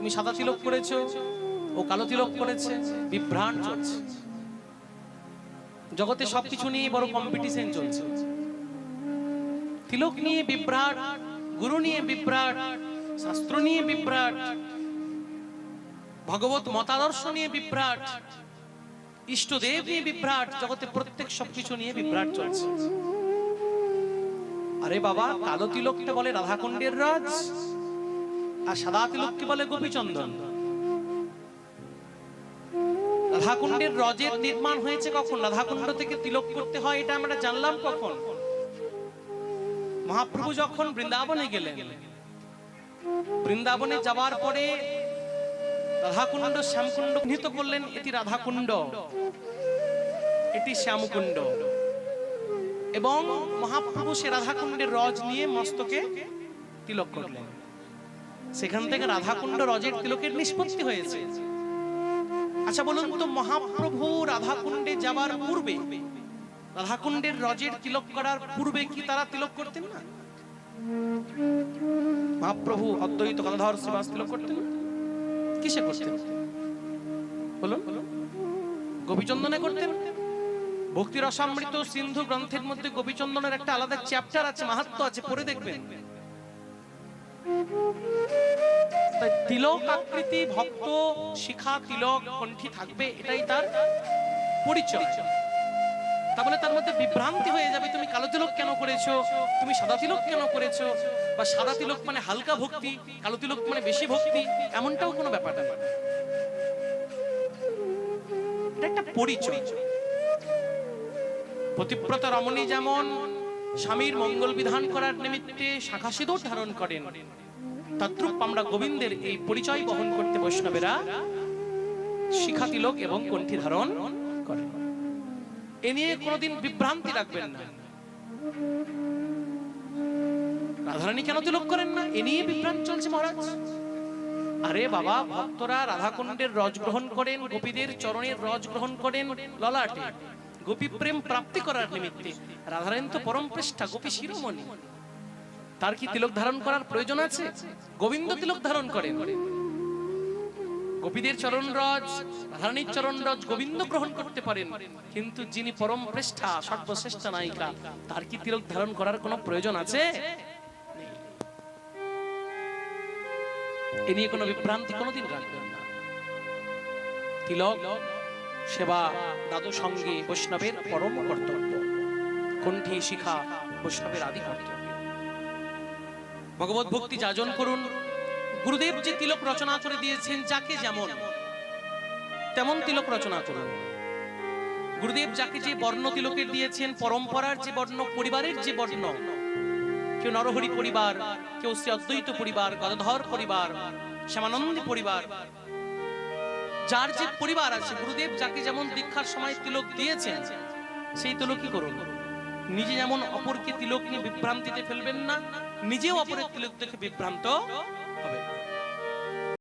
তুমি সাদা তিলক করেছ ও কালো তিলক করেছে বিভ্রাট চলছে। জগতে সবকিছু নিয়ে বড় কম্পিটিশন চলছে। তিলক নিয়ে বিভ্রাট, গুরু নিয়ে বিভ্রাট, শাস্ত্র নিয়ে বিভ্রাট, ভগবত মতাদর্শ নিয়ে বিভ্রাট, ইষ্টদেব নিয়ে বিভ্রাট, জগতে প্রত্যেক সবকিছু নিয়ে বিভ্রাট চলছে। আরে বাবা, কালো তিলককে বলে রাধাকুণ্ডের রাজ। আর সাদা তিলককে বলে গোপীচন্দন। রাধাকুণ্ডের রজের নির্মাণ হয়েছে কখন? রাধাকুণ্ড থেকে তিলক করতে হয়, এটা আমরা জানলাম কখন? মহাপ্রভু যখন বৃন্দাবনে গেলেন, বৃন্দাবনে যাওয়ার পরে রাধাকুণ্ড শ্যামকুণ্ড চিহ্নিত করলেন, এটি রাধাকুণ্ড। এটি শ্যামকুণ্ড। এবং মহাপ্রভু সে রাধাকুণ্ডের রজ নিয়ে মস্তকে তিলক করলেন। সেখান থেকে রাধাকুণ্ড রজের তিলকের নিষ্পত্তি হয়েছে। আচ্ছা বলুন তো, মহাপ্রভু রাধাকুণ্ডে যাবার পূর্বে, রাধাকুণ্ডের রজের তিলক করার পূর্বে কি তারা তিলক করতেন না? মহাপ্রভু অদ্বৈত গদাধর শ্রীবাস তিলক করতেন? কিসে করতেন? বলুন। গোপীচন্দনে করতেন? ভক্তি রসামৃত সিন্ধু গ্রন্থের মধ্যে গোপীচন্দনের একটা আলাদা চ্যাপ্টার আছে মাহাত্ম আছে, পড়ে দেখবেন। তিলক আকৃতি ভক্ত শিখা তিলক কণ্ঠী থাকবে, এটাই তার পরিচয়। তাহলে তার মধ্যে বিভ্রান্তি হয়ে যাবে, তুমি কালো তিলক কেন করেছ? তুমি সাদা তিলক কেন করেছ? বা সাদা তিলক মানে হালকা ভক্তি, কালো তিলক মানে বেশি ভক্তি, এমনটাও কোনো ব্যাপার না। এটা একটা পরিচয়। পতিব্রত রমণী যেমন স্বামীর মঙ্গল বিধান করার নিমিত্তে শাখা সিঁদুর ধারণ করেন। তদ্রূপ আমরা গোবিন্দের এই পরিচয় বহন করতে বৈষ্ণবেরা শিখা তিলক এবং কণ্ঠী ধারণ করেন। এ নিয়ে কোনোদিন বিভ্রান্তি রাখবেন না। রাধারানী কেন তিলক করেন না? এ নিয়ে বিভ্রান্ত চলছে মহারাজ। আরে বাবা, ভক্তরা রাধাকুণ্ডের রজ গ্রহণ করেন, গোপীদের চরণের রজ গ্রহণ করেন, ললাটে। গোপী প্রেম প্রাপ্তি করার নিমিত্তে রাধারানী তো পরম পৃষ্ঠা, গোপী শিরোমণি। তার কি তিলক ধারণ করার প্রয়োজন আছে? গোবিন্দ তিলক ধারণ করেন। গোপীদের চরণ রজ, রাধারানীর চরণ রজ গোবিন্দ গ্রহণ করতে পারেন। কিন্তু যিনি পরম পৃষ্ঠা, সর্বশ্রেষ্ঠ নায়িকা, তার কি তিলক ধারণ করার কোনো প্রয়োজন আছে। এ নিয়ে কোনো বিভ্রান্তি কোনোদিন রাখবেন না। তিলক সেবা দাদু সঙ্গে বৈষ্ণবের পরম কর্তব্য। কণ্ঠী শিখা বৈষ্ণবের আদি কর্তব্য ভগবত ভক্তি যাজন করুন। গুরুদেব যে তিলক রচনা করে দিয়েছেন, যাকে যেমন, তেমন তিলক রচনা করুন। গুরুদেব যাকে যে বর্ণ তিলকের দিয়েছেন, পরম্পরার যে বর্ণ, পরিবারের যে বর্ণ, কেউ নরহরি পরিবার, কেউ শ্রী অদ্বৈত পরিবার, গদাধর পরিবার, শ্যামানন্দী পরিবার যার যে পরিবার আছে গুরুদেব যাকে যেমন দীক্ষার সময় তিলক দিয়েছেন সেই তিলকই করুন? নিজে যেমন অপরকে তিলক নিয়ে বিভ্রান্তিতে ফেলবেন না নিজেও অপরের তিলক দেখে বিভ্রান্ত